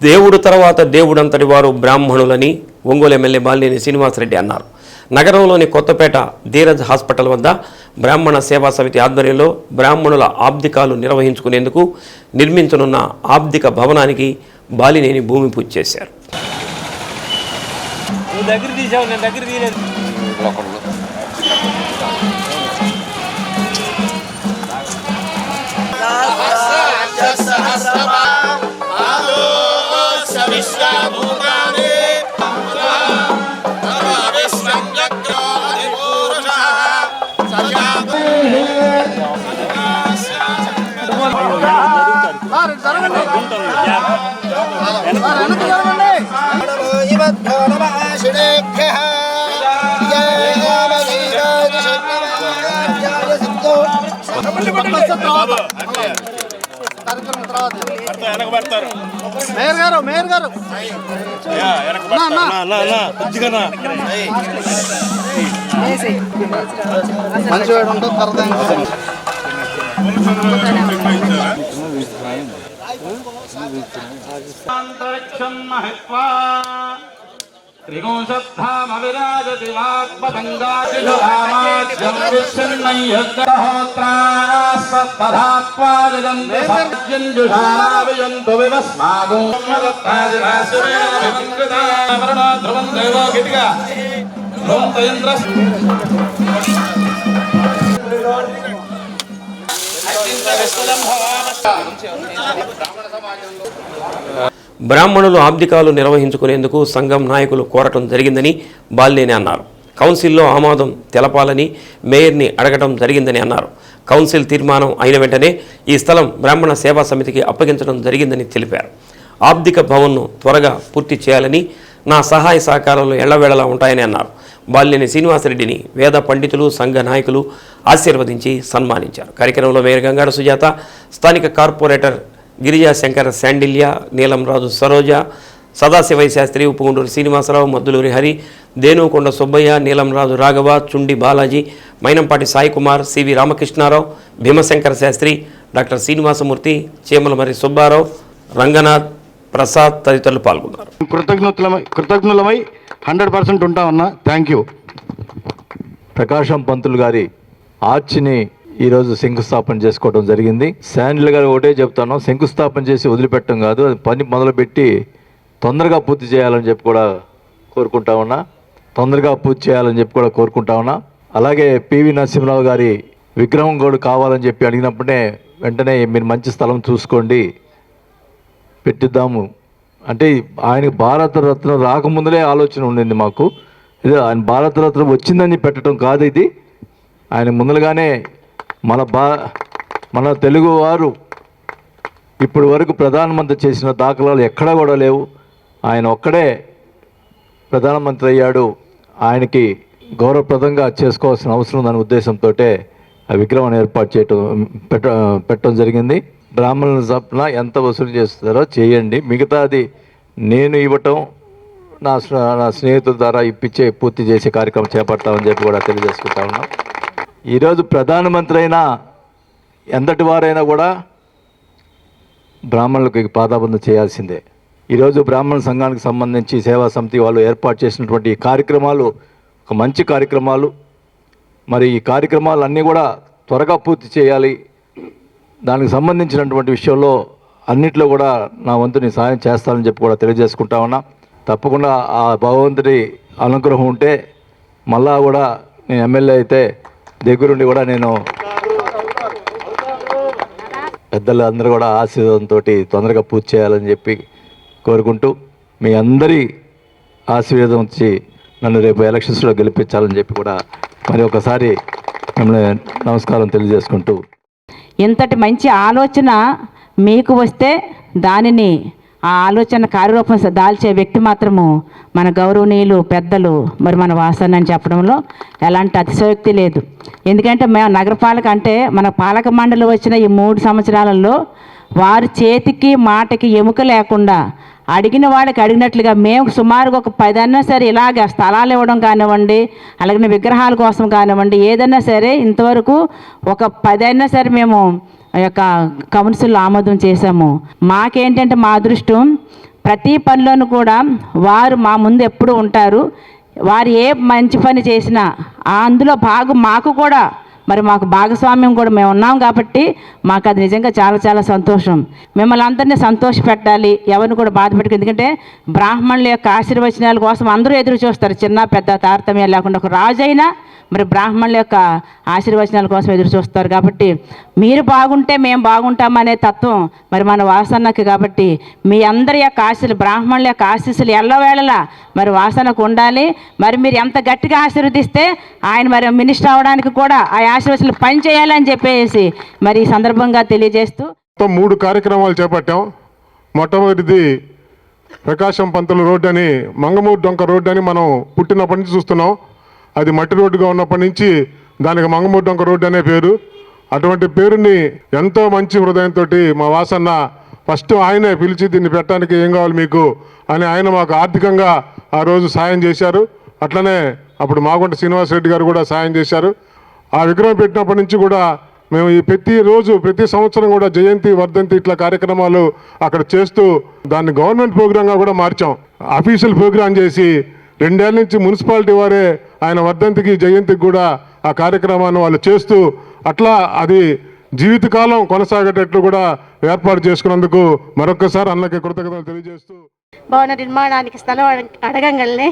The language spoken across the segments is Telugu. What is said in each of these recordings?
దేవుడు తర్వాత దేవుడంతటి వారు బ్రాహ్మణులని ఒంగోలు ఎమ్మెల్యే బాలినేని శ్రీనివాసరెడ్డి అన్నారు. నగరంలోని కొత్తపేట ధీరజ్ హాస్పిటల్ వద్ద బ్రాహ్మణ సేవా సమితి ఆధ్వర్యంలో బ్రాహ్మణుల ఆబ్దికాలు నిర్వహించుకునేందుకు నిర్మించనున్న ఆబ్దిక భవనానికి బాలినేని భూమి పూజ చేశారు. మేయర్ గారు మేయర్ గారు. మంచి వేడు ఉంటుంది తర్వాత अंतरिक्षं महित्वा त्रिगुंशद्धामविराजति वाक्पतङ्गादिषुधामाज्यमृच्छन्नय्यग्रहोत्राणास्पदात्वादिदन्तेजञ्जुषाराभियन्तु विवस्मागुंसदत्तादिरासुरेण ध्रुवं देवो गिटिका ध्रुवन्तयन्द्रस् బ్రాహ్మణులు ఆబ్దికాలు నిర్వహించుకునేందుకు సంఘం నాయకులు కోరటం జరిగిందని బాలినేని అన్నారు. కౌన్సిల్లో ఆమోదం తెలపాలని మేయర్ని అడగటం జరిగిందని అన్నారు. కౌన్సిల్ తీర్మానం అయిన వెంటనే ఈ స్థలం బ్రాహ్మణ సేవా సమితికి అప్పగించడం జరిగిందని తెలిపారు. ఆబ్దిక భవన్ను త్వరగా పూర్తి చేయాలని నా సహాయ సహకారాలు ఎళ్ళవేళలా ఉంటాయని అన్నారు. బాలినేని శ్రీనివాసరెడ్డిని వేద పండితులు సంఘ నాయకులు ఆశీర్వదించి సన్మానించారు. కార్యక్రమంలో మేయర్ గంగాడ సుజాత స్థానిక corporator Girija Shankar Sandilya Neelamraju Saroja Sadasivayya Sastri Uppugunduru Srinivasarao Madduluri Hari Denukonda Subbaiah Neelamraju Raghava Chundi Balaji Mainampati Saikumar CV Ramakrishnarao Bhimashankara Sastri doctor Srinivasamurthy Cheemalamarri Subbarao Ranganath Prasad తదితరులు పాల్గొన్నారు. కృతజ్ఞతలమై కృతజ్ఞులమై హండ్రెడ్ పర్సెంట్ ఉంటామన్నా థ్యాంక్ యూ ప్రకాశం పంతులు గారి ఆర్చిని ఈరోజు శంకుస్థాపన చేసుకోవడం జరిగింది. శాండిల్ గారు ఒకటే చెప్తాను శంకుస్థాపన చేసి వదిలిపెట్టడం కాదు అది పని మొదలుపెట్టి తొందరగా పూర్తి చేయాలని చెప్పి కూడా కోరుకుంటా ఉన్నా. తొందరగా పూర్తి చేయాలని చెప్పి కూడా కోరుకుంటా ఉన్నా. అలాగే పివి నరసింహరావు గారి విగ్రహం కూడా కావాలని చెప్పి అడిగినప్పుడే వెంటనే మీరు మంచి స్థలం చూసుకోండి పెట్టిద్దాము అంటే ఆయనకి భారతరత్న రాకముందులే ఆలోచన ఉండింది మాకు. ఇది ఆయన భారతరత్న వచ్చిందని పెట్టడం కాదు ఇది. ఆయన ముందుగానే మన బా మన తెలుగు వారు ఇప్పటి వరకు ప్రధానమంత్రి చేసిన దాఖలాలు ఎక్కడా కూడా లేవు. ఆయన ఒక్కడే ప్రధానమంత్రి అయ్యాడు. ఆయనకి గౌరవప్రదంగా చేసుకోవాల్సిన అవసరం ఉందనే ఉద్దేశంతో ఆ విగ్రహాన్ని ఏర్పాటు చేయటం పెట్ట పెట్టడం జరిగింది. బ్రాహ్మణుల తరపున ఎంత వసూలు చేస్తారో చేయండి. మిగతాది నేను ఇవ్వటం నా నా స్నేహితుల ద్వారా ఇప్పించే పూర్తి చేసే కార్యక్రమం చేపడతామని చెప్పి కూడా తెలియజేసుకుంటా ఉన్నాం. ఈరోజు ప్రధానమంత్రి అయినా ఎంతటి వారైనా కూడా బ్రాహ్మణులకు పాదాబంధం చేయాల్సిందే. ఈరోజు బ్రాహ్మణ సంఘానికి సంబంధించి సేవా సమితి వాళ్ళు ఏర్పాటు చేసినటువంటి ఈ కార్యక్రమాలు ఒక మంచి కార్యక్రమాలు. మరి ఈ కార్యక్రమాలు అన్నీ కూడా త్వరగా పూర్తి చేయాలి. దానికి సంబంధించినటువంటి విషయంలో అన్నిట్లో కూడా నా వంతు నేను సాయం చేస్తానని చెప్పి కూడా తెలియజేసుకుంటా ఉన్నా. తప్పకుండా ఆ భగవంతుడి అనుగ్రహం ఉంటే మళ్ళా కూడా నేను ఎమ్మెల్యే అయితే దగ్గరుండి కూడా నేను పెద్దలు అందరూ కూడా ఆశీర్వాదంతో తొందరగా పూర్తి చేయాలని చెప్పి కోరుకుంటూ మీ అందరి ఆశీర్వాదం వచ్చి నన్ను రేపు ఎలక్షన్స్లో గెలిపించాలని చెప్పి కూడా మరి ఒకసారి మిమ్మల్ని నమస్కారం తెలియజేసుకుంటూ ఇంతటి మంచి ఆలోచన మీకు వస్తే దానిని ఆ ఆలోచన కార్యరూపం దాల్చే వ్యక్తి మాత్రము మన గౌరవనీయులు పెద్దలు మరి మన వాసన అని చెప్పడంలో ఎలాంటి అతిశయోక్తి లేదు. ఎందుకంటే మేము నగరపాలక అంటే మన పాలక మండలి వచ్చిన ఈ మూడు సంవత్సరాలలో వారి చేతికి మాటకి ఎముక లేకుండా అడిగిన వాళ్ళకి అడిగినట్లుగా మేము సుమారుగా ఒక పదన్నా సరే ఇలాగ స్థలాలు ఇవ్వడం కానివ్వండి అలాగే విగ్రహాల కోసం కానివ్వండి ఏదైనా సరే ఇంతవరకు ఒక పదైనా సరే మేము ఆ యొక్క కౌన్సిల్ ఆమోదం చేశాము. మాకేంటంటే మా అదృష్టం ప్రతి పనిలోనూ కూడా వారు మా ముందు ఎప్పుడూ ఉంటారు. వారు ఏ మంచి పని చేసినా అందులో భాగం మాకు కూడా మరి మాకు భాగస్వామ్యం కూడా మేము ఉన్నాం కాబట్టి మాకు అది నిజంగా చాలా చాలా సంతోషం. మిమ్మల్ని అందరినీ సంతోష పెట్టాలి ఎవరిని కూడా బాధ పెట్టుకు ఎందుకంటే బ్రాహ్మణుల యొక్క ఆశీర్వచనాల కోసం అందరూ ఎదురు చూస్తారు. చిన్న పెద్ద తారతమ్యం లేకుండా ఒక రాజు అయినా మరి బ్రాహ్మణుల యొక్క ఆశీర్వచనాల కోసం ఎదురు చూస్తారు కాబట్టి మీరు బాగుంటే మేము బాగుంటామనే తత్వం మరి మన వాసనకి కాబట్టి మీ అందరి యొక్క ఆశలు బ్రాహ్మణుల యొక్క ఆశీస్సులు ఎల్లవేళలా మరి వాసనకు ఉండాలి. మరి మీరు ఎంత గట్టిగా ఆశీర్వదిస్తే ఆయన మరి మినిస్టర్ అవడానికి కూడా ఆ ఆశీర్వచనాలు పని చేయాలని చెప్పేసి మరి ఈ సందర్భంగా తెలియజేస్తూ మూడు కార్యక్రమాలు చేపట్టాం. మొట్టమొదటిది ప్రకాశం పంతుల రోడ్డు అని మంగమూరు డొంక రోడ్డు అని మనం పుట్టినప్పటి నుంచి చూస్తున్నాం. అది మట్టి రోడ్డుగా ఉన్నప్పటి నుంచి దానికి మంగమూరు డొంక రోడ్డు అనే పేరు. అటువంటి పేరుని ఎంతో మంచి హృదయంతో మా వాసన్న ఫస్ట్ ఆయనే పిలిచి దీన్ని పెట్టడానికి ఏం కావాలి మీకు అని ఆయన మాకు ఆర్థికంగా ఆ రోజు సాయం చేశారు. అట్లనే అప్పుడు మాగుంట శ్రీనివాసరెడ్డి గారు కూడా సాయం చేశారు. ఆ విగ్రహం పెట్టినప్పటి నుంచి కూడా మేము ఈ ప్రతి రోజు ప్రతి సంవత్సరం కూడా జయంతి వర్ధంతి ఇట్లా కార్యక్రమాలు అక్కడ చేస్తూ దాన్ని గవర్నమెంట్ ప్రోగ్రాంగా కూడా మార్చాం. అఫీషియల్ ప్రోగ్రాం చేసి రెండేళ్ళ నుంచి మున్సిపాలిటీ వారే ఆయన వర్ధంతికి జయంతికి కూడా ఆ కార్యక్రమాన్ని వాళ్ళు చేస్తూ అట్లా అది జీవితకాలం కొనసాగేటట్లు కూడా ఏర్పాటు చేసుకున్నందుకు మరొకసారి అన్నకి కృతజ్ఞతలు తెలియజేస్తూ భవన నిర్మాణానికి స్థలం అడగంగానే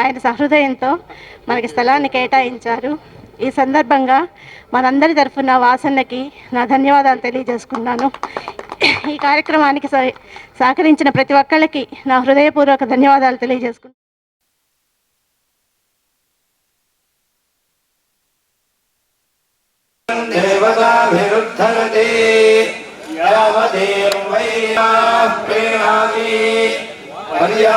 ఆయన సహృదయంతో మనకి స్థలాన్ని కేటాయించారు. ఈ సందర్భంగా మనందరి తరఫున వాసన్నకి నా ధన్యవాదాలు తెలియజేసుకున్నాను. ఈ కార్యక్రమానికి సహ- సహకరించిన ప్రతి ఒక్కళ్ళకి నా హృదయపూర్వక ధన్యవాదాలు తెలియజేసుకున్నాను దేవతాభిరుద్ధరతే యావదేర్వైరాः ప్రేణాది పర్యాప్యా